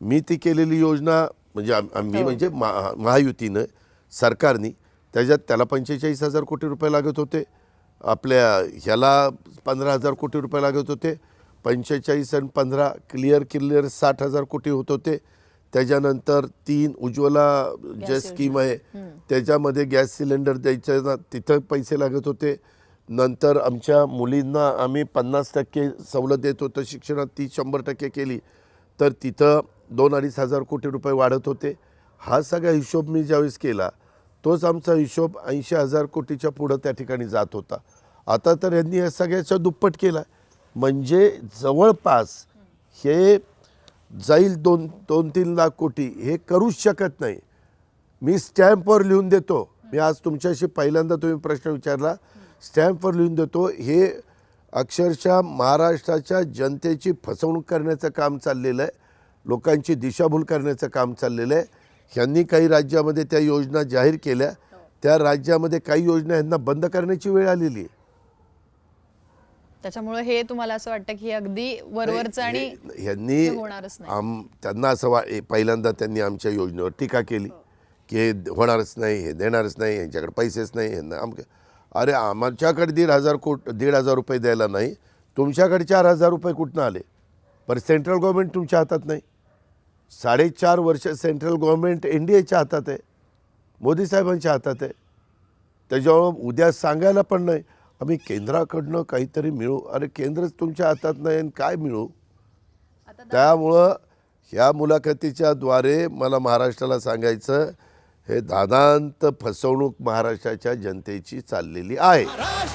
मी ती केलेली योजना म्हणजे आम- आम्ही म्हणजे महा महायुतीनं सरकारनी त्याच्यात त्याला पंचेचाळीस हजार कोटी रुपये लागत होते. आपल्या ह्याला पंधरा हजार कोटी रुपये लागत होते. पंचेचाळीस आणि पंधरा क्लिअर क्लिअर साठ हजार कोटी होत होते. त्याच्यानंतर तीन उज्ज्वला जे स्कीम आहे त्याच्यामध्ये गॅस सिलेंडर द्यायचं ना तिथं पैसे लागत होते. नंतर आमच्या मुलींना आम्ही पन्नास टक्के सवलत देत होतो शिक्षणात ती शंभर टक्के केली. तर तिथं दोन अडीच हजार कोटी रुपये वाढत होते. हा सगळा हिशोब मी ज्यावेळेस केला तोच आमचा हिशोब ऐंशी हजार कोटीच्या पुढं त्या ठिकाणी जात होता. आता तर यांनी या सगळ्याच्या दुप्पट केला. म्हणजे जवळपास हे जाईल दोन दोन तीन लाख कोटी हे करूच शकत नाही. मी स्टॅम्पवर लिहून देतो. मी आज तुमच्याशी पहिल्यांदा तुम्ही प्रश्न विचारला. स्टॅम्पवर लिहून देतो. हे अक्षरशः महाराष्ट्राच्या जनतेची फसवणूक करण्याचं काम चाललेलं आहे. लोकांची दिशाभूल करण्याचं काम चाललेलं आहे. ह्यांनी काही राज्यामध्ये त्या योजना जाहीर केल्या. त्या राज्यामध्ये काही योजना ह्यांना बंद करण्याची वेळ आलेली आहे. त्याच्यामुळे हे तुम्हाला असं वाटतं की हे अगदी वरवरचं आणि नाही. आम त्यांना असं वा पहिल्यांदा त्यांनी आमच्या योजनेवर टीका केली की हे होणारच नाही हे देणारच नाही यांच्याकडे पैसेच नाही यांना आमक अरे आमच्याकडे दीड हजार कोट दीड हजार रुपये द्यायला नाही. तुमच्याकडे चार हजार रुपये कुठनं आले? पर सेंट्रल गव्हर्नमेंट तुमच्या हातात नाही. साडेचार वर्ष सेंट्रल गव्हर्नमेंट एन डी एच्या हातात आहे मोदी साहेबांच्या हातात आहे. त्याच्यामुळं उद्या सांगायला पण नाही आम्ही केंद्राकडनं काहीतरी मिळू. अरे केंद्रच तुमच्या हातात नाही आणि काय मिळू? त्यामुळं ह्या मुलाखतीच्या द्वारे मला महाराष्ट्राला सांगायचं हे दादांत फसवणूक महाराष्ट्राच्या जनतेची चाललेली आहे.